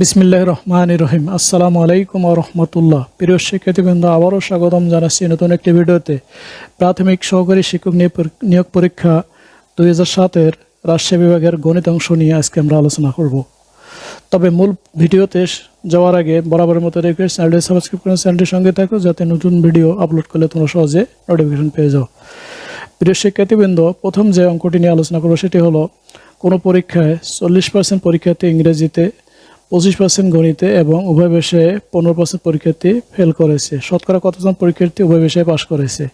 বিসমিল্লাহ রহমান রহিম। আসসালামু আলাইকুম রহমতুল্লাহ। প্রিয় শিক্ষার্থীবৃন্দ, আবারও স্বাগতম জানাচ্ছি নতুন একটি ভিডিওতে। প্রাথমিক সহকারী শিক্ষক নিয়োগ পরী- নিয়োগ পরীক্ষা দুই হাজার সাতের রাজশাহী বিভাগের গণিত অংশ নিয়ে আজকে আমরা আলোচনা করব। তবে মূল ভিডিওতে যাওয়ার আগে বরাবরের মতো রিকোয়েস্ট চ্যানেলটি সাবস্ক্রাইব করে চ্যানেলটির সঙ্গে থাকো, যাতে নতুন ভিডিও আপলোড করলে তোমরা সহজে নোটিফিকেশন পেয়ে যাও। প্রিয় শিক্ষার্থীবৃন্দ, প্রথম যে অঙ্কটি নিয়ে আলোচনা করব সেটি হলো, কোনো পরীক্ষায় চল্লিশ পার্সেন্ট পরীক্ষার্থী ইংরেজিতে পঁচিশ পার্সেন্ট গণিতে এবং উভয় বিষয়ে পনেরো পার্সেন্ট পরীক্ষার্থী ফেল করেছে। শতকরা কতজন পরীক্ষার্থী উভয় বিষয়ে পাশ করেছে?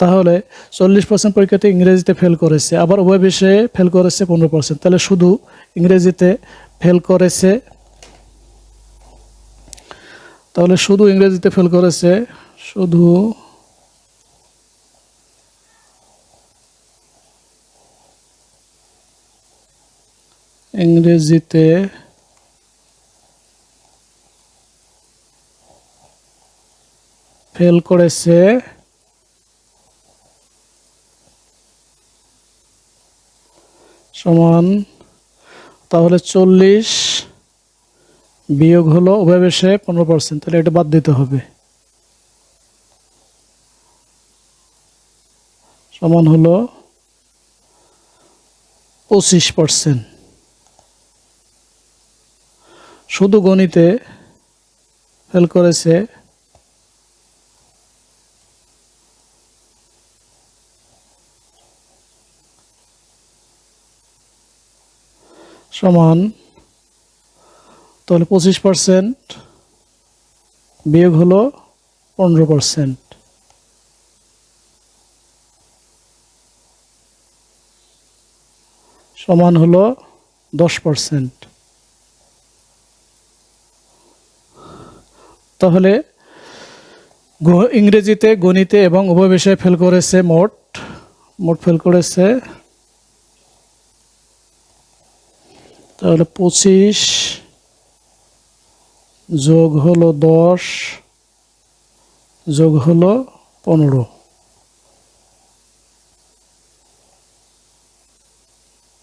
তাহলে চল্লিশ পার্সেন্ট পরীক্ষার্থী ইংরেজিতে ফেল করেছে, আবার উভয় বিষয়ে ফেল করেছে পনেরো পার্সেন্ট তাহলে শুধু ইংরেজিতে ফেল করেছে, তাহলে শুধু ইংরেজিতে ফেল করেছে, শুধু ইংরেজিতে ফেল করেছে। সমান, তাহলে চল্লিশ বিয়োগ হলো বিষয়ে পনেরো পার্সেন্ট তাহলে এটা বাদ দিতে হবে। সমান হলো পঁচিশ পার্সেন্ট শুধু গণিতে ফেল করেছে সমান, তাহলে পঁচিশ পার্সেন্ট বিয়োগ হলো পনেরো পার্সেন্ট সমান হলো দশ পার্সেন্ট তাহলে ইংরেজিতে গণিতে এবং উভয় বিষয়ে ফেল করেছে মোট মোট ফেল করেছে তাহলে পঁচিশ যোগ হলো দশ, যোগ হলো পনেরো।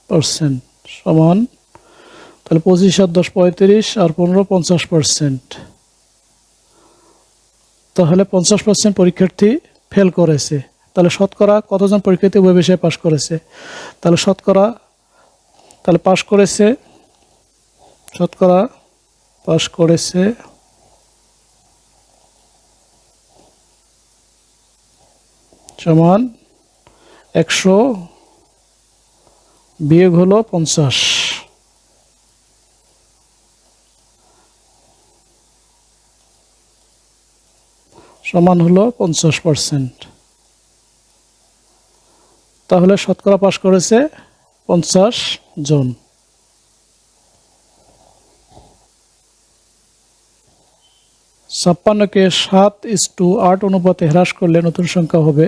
পার্সেন্ট সমান, তাহলে পঁচিশ আর দশ পঁয়ত্রিশ আর পনেরো পঞ্চাশ পার্সেন্ট। তাহলে পঞ্চাশ পার্সেন্ট পরীক্ষার্থী ফেল করেছে। তাহলে শতকরা কতজন পরীক্ষার্থী উভয় বিষয়ে পাশ করেছে? তাহলে শতকরা, তাহলে পাশ করেছে শতকরা পাশ করেছে। সমান একশো বিয়োগ হলো পঞ্চাশ। সমান হলো পঞ্চাশ পার্সেন্ট। তাহলে শতকরা পাশ করেছে পঞ্চাশ জন। ছাপ্পান্নকে সাত ইস টু আট অনুপাতে হ্রাস করলে নতুন সংখ্যা হবে।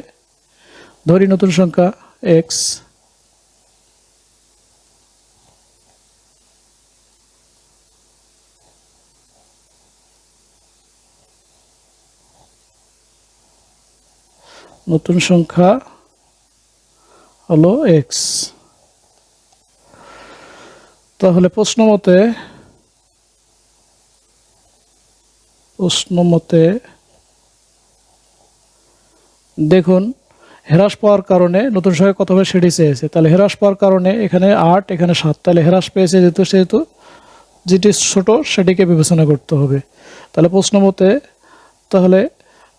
ধরি নতুন সংখ্যা এক্স। নতুন সংখ্যা হলো এক্স। তাহলে প্রশ্ন মতে প্রশ্ন মতে, দেখুন, হ্রাস পাওয়ার কারণে নতুন সংখ্যা কত হবে সেটি চেয়েছে। তাহলে হ্রাস পাওয়ার কারণে এখানে আট, এখানে সাত, তাহলে হ্রাস পেয়েছে যেহেতু, সেহেতু যেটি ছোট সেটিকে বিবেচনা করতে হবে। তাহলে প্রশ্ন মতে, তাহলে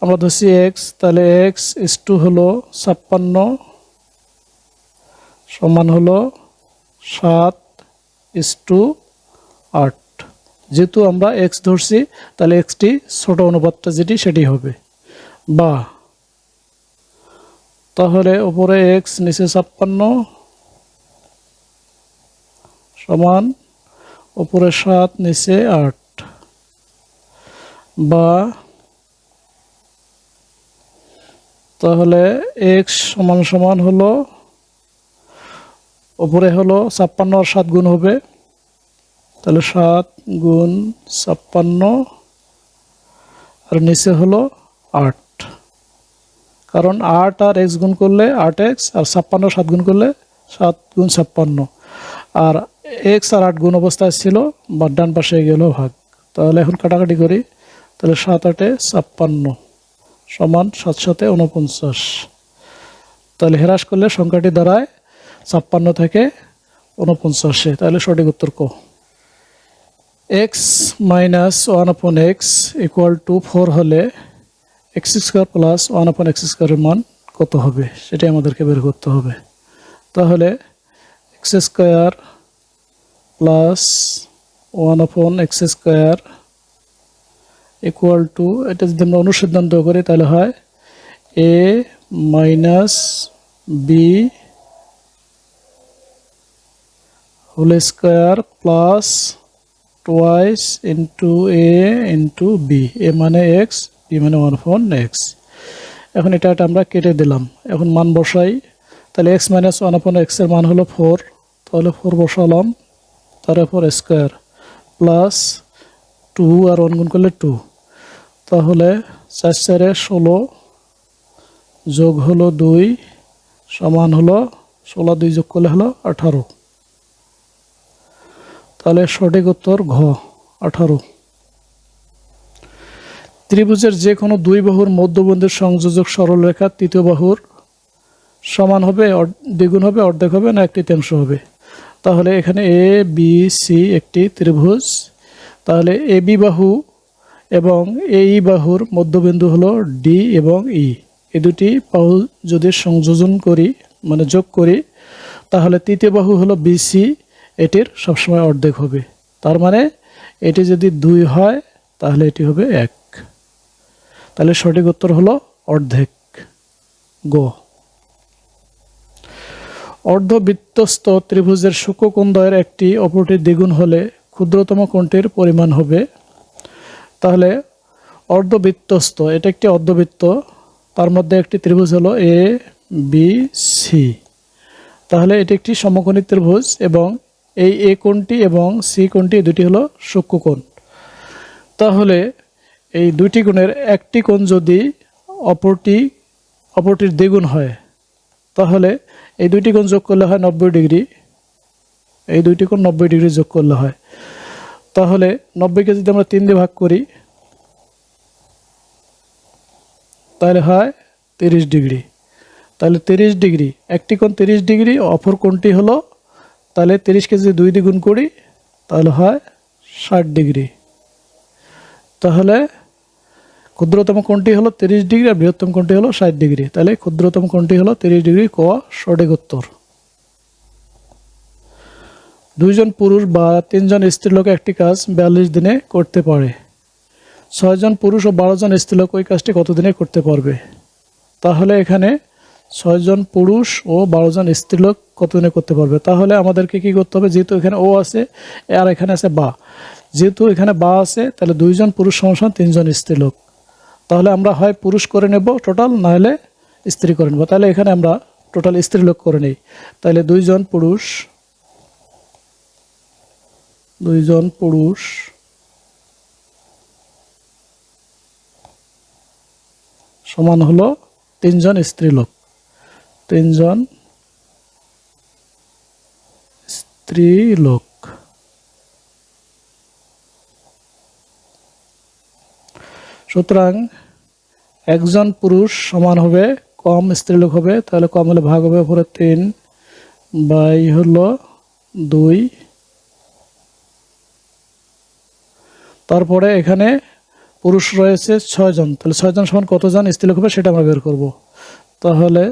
আমরা ধরছি এক্স তাহলে এক্স ইস টু হলো ছাপ্পান্ন সমান হলো সাত ইস টু আট। যেহেতু আমরা এক্স ধরছি, তাহলে এক্সটি ছোট অনুপাতটা যেটি, সেটি হবে। বা, তাহলে উপরে এক্স নিচে ছাপ্পান্ন, সমান উপরে সাত, নিচে আট। বা, তাহলে এক্স সমান সমান হলো, উপরে হলো ছাপ্পান্ন আর সাত গুণ হবে। তাহলে সাত গুণ ছাপ্পান্ন, আর নিচে হলো আট। কারণ আট আর এক্স গুণ করলে আট এক্স, আর ছাপ্পান্ন সাত গুণ করলে সাত গুণ ছাপ্পান্ন। আর এক্স আর আট গুণ অবস্থায় ছিল বা ডান পাশে গেল ভাগ। তাহলে এখন কাটাকাটি করি, তাহলে সাত আটে ছাপ্পান্ন সমান সাত সাথে উনপঞ্চাশ তাহলে হ্রাস করলে সংখ্যাটি দাঁড়ায় ছাপ্পান্ন থেকে উনপঞ্চাশে তাহলে সঠিক উত্তর ক? X minus one upon x equal to four হলে x square plus one upon x স্কোয়ারের মান কত হবে? সেটাই আমাদেরকে বের করতে হবে। তাহলে x square plus one upon x square equal to এটা যদি আমরা অনুসিদ্ধান্ত করি, তাহলে হয় a minus b whole square plus twice into a into b a মানে এক্স বি মানে ওয়ান ফোন এক্স এখন এটা আমরা কেটে দিলাম। এখন মান বসাই। তাহলে এক্স মাইনাস ওয়ান আপন এক্সের মান হলো ফোর তাহলে ফোর বসালাম। তারপর স্কোয়ার প্লাস টু আর ওয়ান গুণ করলে টু তাহলে চার চারে ষোলো যোগ হলো দুই সমান হলো ষোলো দুই যোগ করলে হলো আঠারো। তাহলে সঠিক উত্তর ঘ, আঠারো। ত্রিভুজের যে কোনো দুই বাহুর মধ্যবন্ধের সংযোজক সরলরেখা তৃতীয় বাহুর সমান হবে দ্বিগুণ হবে, অর্ধেক হবে, না এক তৃতীয়াংশ হবে? তাহলে এখানে এ বি সি একটি ত্রিভুজ। তাহলে এ বি বাহু এবং এই বাহুর মধ্যবিন্দু হলো ডি এবং ই এ দুটি বাহু যদি সংযোজন করি মানে যোগ করি, তাহলে তৃতীয় বাহু হলো বিসি এটির সবসময় অর্ধেক হবে। তার মানে এটি যদি দুই হয়, তাহলে এটি হবে এক। তাহলে সঠিক উত্তর হলো অর্ধেক। গ। অর্ধবৃত্তস্ত ত্রিভুজের সূক্ষ্মকোণদ্বয়ের একটি অপরটির দ্বিগুণ হলে ক্ষুদ্রতম কোণটির পরিমাণ হবে। তাহলে অর্ধবৃত্তস্ত এটা একটি অর্ধবৃত্ত, তার মধ্যে একটি ত্রিভুজ হলো এ বি সি তাহলে এটি একটি সমকোণী ত্রিভুজ এবং এই এ কোণটি এবং সি কোণটি দুটি হলো সূক্ষ্ম কোণ। তাহলে এই দুইটি কোণের একটি কোণ যদি অপরটি, অপরটির দ্বিগুণ হয়, তাহলে এই দুইটি কোণ যোগ করলে হয় নব্বই ডিগ্রি। এই দুইটি কোণ নব্বই ডিগ্রি যোগ করলে হয়। তাহলে নব্বইকে যদি আমরা তিন দিয়ে ভাগ করি, তাহলে হয় তিরিশ ডিগ্রি। তাহলে তিরিশ ডিগ্রি, একটি কোণ তিরিশ ডিগ্রি, অপর কোণটি হলো তাহলে তিরিশকে যদি দুই দ্বিগুণ করি, তাহলে হয় ষাট ডিগ্রি। তাহলে ক্ষুদ্রতম কোণটি হলো তিরিশ ডিগ্রি আর বৃহত্তম কোণটি হলো ষাট ডিগ্রি। তাহলে ক্ষুদ্রতম কোণটি হলো তিরিশ ডিগ্রি ক সঠিক উত্তর। দুইজন পুরুষ বা তিনজন স্ত্রীলোক একটি কাজ বিয়াল্লিশ দিনে করতে পারে। ছয়জন পুরুষ ও বারো জন স্ত্রীলোক ওই কাজটি কতদিনে করতে পারবে? তাহলে এখানে ছয়জন পুরুষ ও বারো জন স্ত্রীলোক কতদিনে করতে পারবে? তাহলে আমাদেরকে কি করতে হবে? যেহেতু এখানে ও আছে আর এখানে আছে বা। যেহেতু এখানে বা আছে, তাহলে দুইজন পুরুষ সমান তিনজন স্ত্রীলোক। তাহলে আমরা হয় পুরুষ করে নেব টোটাল না হলে স্ত্রী করে নেব। তাহলে এখানে আমরা টোটাল স্ত্রীলোক করে নিই। তাহলে দুইজন পুরুষ দুইজন পুরুষ, সমান হলো তিনজন স্ত্রীলোক। তিনজন স্ত্রীলোক। সুতরাং একজন পুরুষ সমান হবে, কম স্ত্রীলোক হবে, তাহলে কম হলে ভাগ হবে উপরে তিন, বাই হলো দুই। তারপরে এখানে পুরুষ রয়েছে ছয়জন, তাহলে ছয়জন সমান কতজন স্ত্রীলোক হবে সেটা আমরা বের করব। তাহলে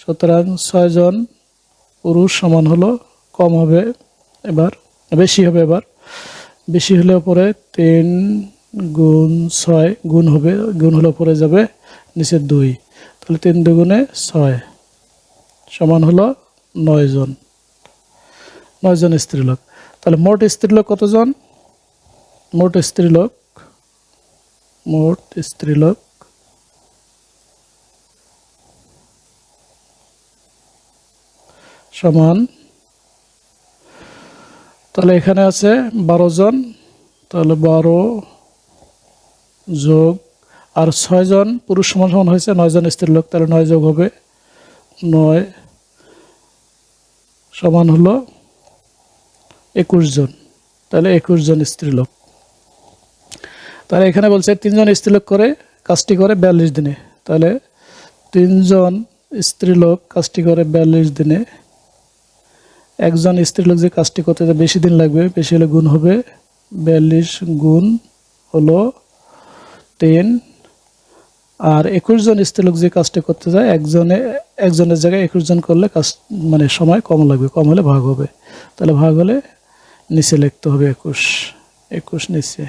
সুতরাং ছয়জন পুরুষ সমান হলো, কম হবে এবার, বেশি হবে এবার। বেশি হলে পরে তিন গুণ ছয় গুণ হবে, গুণ হলে পরে যাবে নিচে দুই। তাহলে তিন দুগুণে ছয় সমান হলো নয়জন। নয়জন স্ত্রীলোক। তাহলে মোট স্ত্রীলোক কতজন? মোট স্ত্রীলোক মোট স্ত্রীলোক সমান। তাহলে এখানে আছে বারো জন, তাহলে বারো যোগ, আর ছয়জন পুরুষ সমান সমান হয়েছে নয়জন স্ত্রীলোক তাহলে নয় যোগ হবে নয় সমান হলো একুশ জন, তাহলে একুশ জন স্ত্রীলোক তাহলে এখানে বলছে তিনজন স্ত্রীলোক করে কাজটি করে বিয়াল্লিশ দিনে, তাহলে তিনজন স্ত্রীলোক কাজটি করে বিয়াল্লিশ দিনে একজন স্ত্রীলোক যে কাজটি করতে বেশি দিন লাগবে, বেশি হলে গুণ হবে। বিয়াল্লিশ গুণ হলো তিন আর একুশ জন স্ত্রীলোক যে কাজটি করতে যায়, একজনে, একজনের জায়গায় একুশ জন করলে কাজ মানে সময় কম লাগবে, কম হলে ভাগ হবে। তাহলে ভাগ হলে নিচে লিখতে হবে একুশ একুশ নিচে।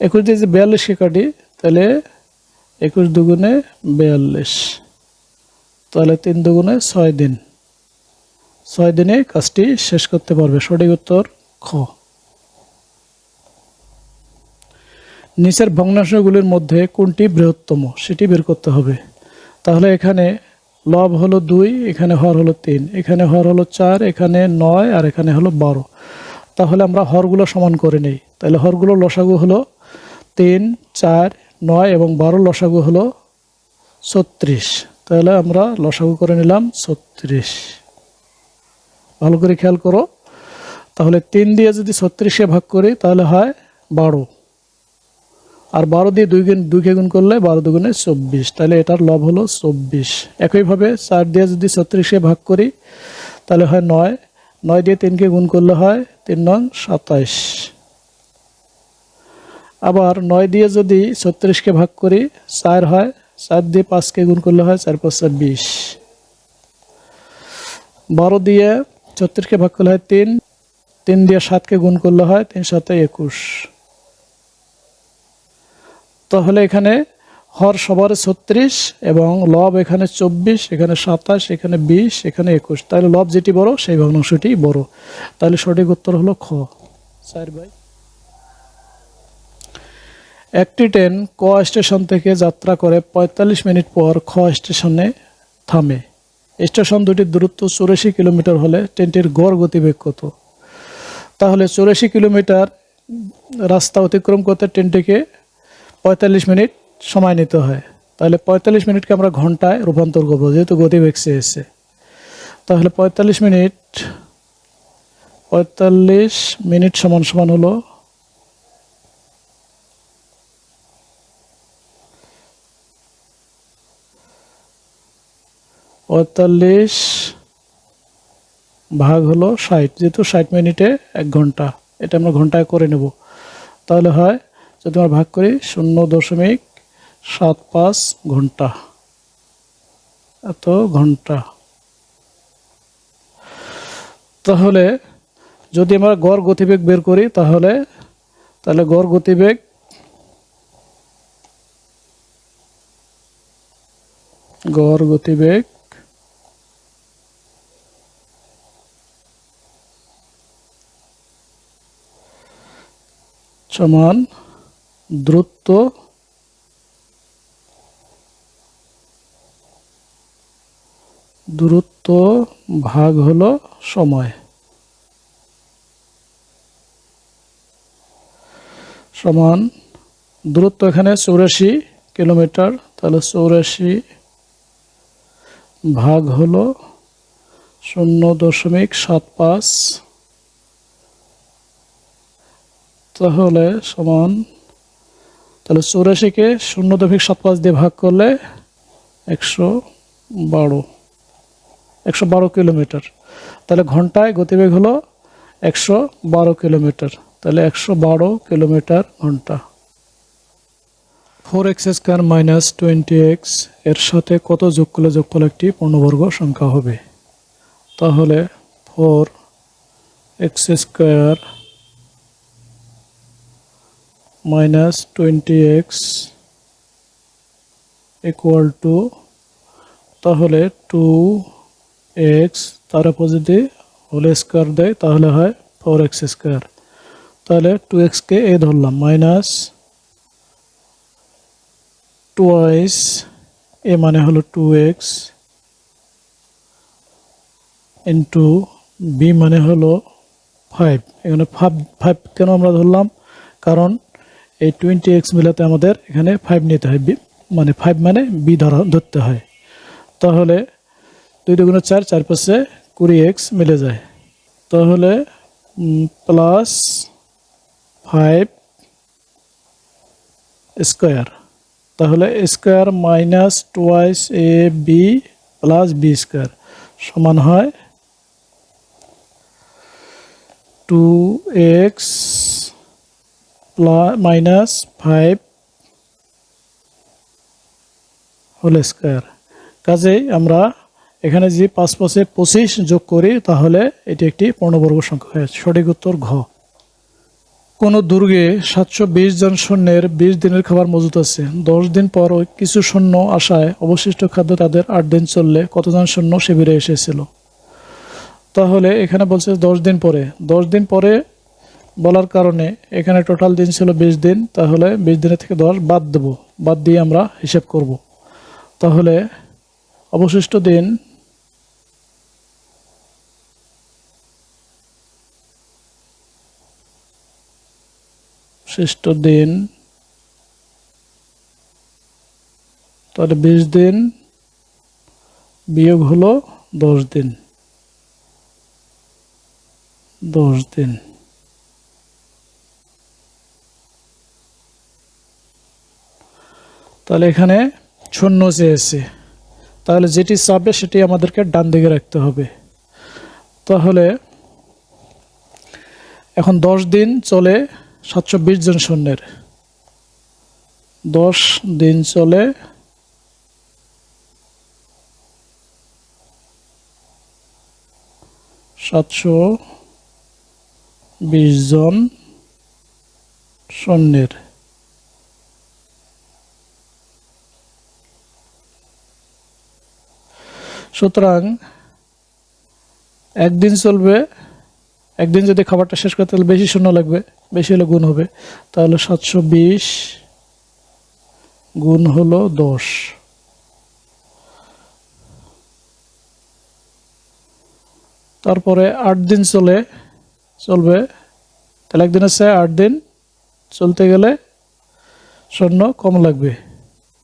একুশ দিয়ে যে বিয়াল্লিশকে কাটি, তাহলে একুশ দুগুণে বিয়াল্লিশ। তাহলে তিন দুগুণে ছয় দিন। ছয় দিনে কাজটি শেষ করতে পারবে। সঠিক উত্তর খ। নিচের ভগ্নাংশগুলির মধ্যে কোনটি বৃহত্তম, সেটি বের করতে হবে। তাহলে এখানে লব হলো দুই, এখানে হর হলো তিন, এখানে হর হলো চার, এখানে নয়, আর এখানে হলো বারো। তাহলে আমরা হরগুলো সমান করে নেই। তাহলে হরগুলো লসাগু হলো তিন, চার, নয় এবং বারো লসাগু হলো ছত্রিশ। তাহলে আমরা লসাগু করে নিলাম ছত্রিশ। ভালো করে খেয়াল করো। তাহলে তিন দিয়ে যদি ছত্রিশে ভাগ করি, তাহলে হয় বারো। আর বারো দিয়ে দুই গুণ দুইকে গুণ করলে বারো দুগুণে চব্বিশ। তাহলে এটার লব হলো চব্বিশ। একইভাবে চার দিয়ে যদি ছত্রিশে ভাগ করি, তাহলে হয় নয়। নয় দিয়ে তিনকে গুণ করলে হয় তিন নং সাতাইশ। আবার নয় দিয়ে যদি ছত্রিশকে ভাগ করি, চার হয়, চার দিয়ে পাঁচকে গুণ করলে হয় চার পাঁচ বিশ। বারো দিয়ে ছত্রিশকে ভাগ করলে হয় তিন। তিন দিয়ে সাতকে গুণ করলে হয় তিন সাতে একুশ। তাহলে এখানে হর সবার ছত্রিশ এবং লব এখানে চব্বিশ, এখানে সাতাশ, এখানে বিশ, এখানে একুশ। তাহলে লব যেটি বড়, সেই ভগ্নাংশটি বড়। তাহলে সঠিক উত্তর হলো খ। চার ভাই। একটি ট্রেন ক স্টেশন থেকে যাত্রা করে ৪৫ মিনিট পর খ স্টেশনে থামে। স্টেশন দুটির দূরত্ব চুরাশি কিলোমিটার হলে ট্রেনটির গড় গতিবেগ কত? তাহলে চুরাশি কিলোমিটার রাস্তা অতিক্রম করতে ট্রেনটিকে পঁয়তাল্লিশ মিনিট সময় নিতে হয়। তাহলে পঁয়তাল্লিশ মিনিটকে আমরা ঘন্টায় রূপান্তর করব, যেহেতু গতিবেগ চেয়েছে তাহলে পঁয়তাল্লিশ মিনিট পঁয়তাল্লিশ মিনিট সমান সমান হলো পঁয়তাল্লিশ ভাগ হলো ষাট, যেহেতু ষাট মিনিটে এক ঘণ্টা, এটা আমরা ঘন্টায় করে নেব। তাহলে হয়, যদি আমরা ভাগ করি শূন্য দশমিক সাত পাঁচ ঘণ্টা, এত ঘণ্টা। তাহলে যদি আমরা গড় গতিবেগ বের করি, তাহলে তাহলে গড় গতিবেগ গড় গতিবেগ সমান দ্রুত দূরত্ব ভাগ হলো সময়। সমান দূরত্ব এখানে চৌরাশি কিলোমিটার, তাহলে চৌরাশি ভাগ হলো শূন্য দশমিক সাত পাঁচ তাহলে সমান, তাহলে চৌরাশিকে শূন্য দশমিক সাত পাঁচ দিয়ে ভাগ করলে একশো বারো একশো বারো কিলোমিটার। তাহলে ঘন্টায় গতিবেগ হলো একশো বারো কিলোমিটার, তাহলে একশো বারো কিলোমিটার ঘণ্টা। Four x square minus twenty এক্সের সাথে কত যোগ করলে যোগফল একটি পূর্ণবর্গ সংখ্যা হবে? তাহলে four x square twenty x equal to তাহলে টু এক্স তার উপর যদি হোল স্কোয়ার দেয়, তাহলে হয় ফোর এক্স স্কোয়ার তাহলে টু এক্সকে এ ধরলাম মাইনাস টুয়াইস এ মানে হলো টু এক্স ইন্টু বি মানে হলো ফাইভ এখানে ফাইভ ফাইভ কেন আমরা ধরলাম? কারণ এই টোয়েন্টি এক্স মিলাতে আমাদের এখানে ফাইভ নিতে হয় মানে ফাইভ মানে বি ধরা, ধরতে হয়। তাহলে দুই দুগুণে চার চার পাশে কুড়ি এক্স মিলে যায়। তাহলে প্লাস ফাইভ স্কোয়ার তাহলে square minus twice a b plus b square সমান হয় two x minus five whole square. কাজেই আমরা এখানে যে পাঁচ পাশে পঁচিশ যোগ করি, তাহলে এটি একটি পূর্ণবর্গ সংখ্যা হয় সঠিক উত্তর ঘ। কোনো দুর্গে সাতশো বিশ জন সৈন্যের বিশ দিনের খাবার মজুত আছে। দশ দিন পর ওই কিছু সৈন্য আসায় অবশিষ্ট খাদ্য তাদের আট দিন চললে কতজন সৈন্য শিবিরে এসেছিল? তাহলে এখানে বলছে দশ দিন পরে। দশ দিন পরে বলার কারণে এখানে টোটাল দিন ছিল বিশ দিন, তাহলে বিশ দিনের থেকে দশ বাদ দেব। বাদ দিয়ে আমরা হিসেব করব। তাহলে অবশিষ্ট দিন শেষ্ঠ দিন, তাহলে বিশ দিন বিয়োগ হলো দশ দিন। দশ দিন। তাহলে এখানে শূন্য চেয়েছে তাহলে যেটি চাপবে সেটি আমাদেরকে ডান দিকে রাখতে হবে। তাহলে এখন দশ দিন চলে সাতশো বিশ জন সৈন্যের। দশ দিন চলে সাতশো বিশ জন সৈন্যের। সুতরাং একদিন চলবে, একদিন যদি খাবারটা শেষ করতে তাহলে বেশি শূন্য লাগবে, বেশি হলে গুণ হবে। তাহলে সাতশো বিশ গুণ হলো দশ। তারপরে আট দিন চলে, চলবে, তাহলে একদিন চেয়ে আট দিন, চলতে গেলে শূন্য কম লাগবে,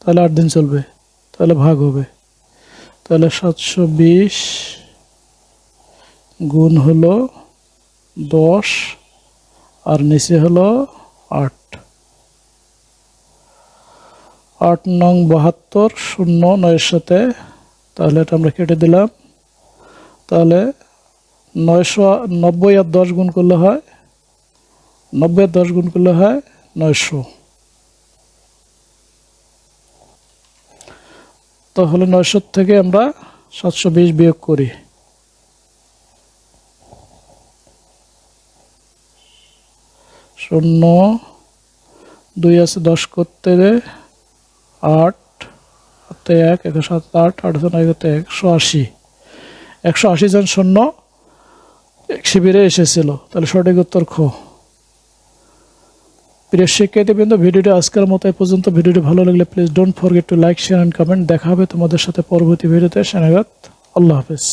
তাহলে আট দিন চলবে, তাহলে ভাগ হবে। তাহলে সাতশো বিশ গুণ হলো দশ, আর নিচে হলো আট। আট নং বাহাত্তর শূন্য নয়ের সাথে, তাহলে এটা আমরা কেটে দিলাম। তাহলে নয়শো নব্বই আর দশ গুণ করলে হয়, নব্বই আর দশ গুণ করলে হয় নয়শো। তাহলে নয়শো থেকে আমরা সাতশো বিশ বিয়োগ করি। শূন্য, দুই আছে দশ করতে আট হাতে এক একশো সাত, আট আট এগারোতে একশো আশি। একশো আশি জন শূন্য শিবিরে এসেছিল। তাহলে সঠিক উত্তর খ। প্রিয় শিক্ষার্থীবৃন্দ ভিডিওটি আজকের মতো এ পর্যন্ত। ভিডিওটি ভালো লাগলে please don't forget to like share and comment দেখা হবে তোমাদের সাথে পরবর্তী ভিডিওতে। সেনাগত আল্লাহ হাফেজ।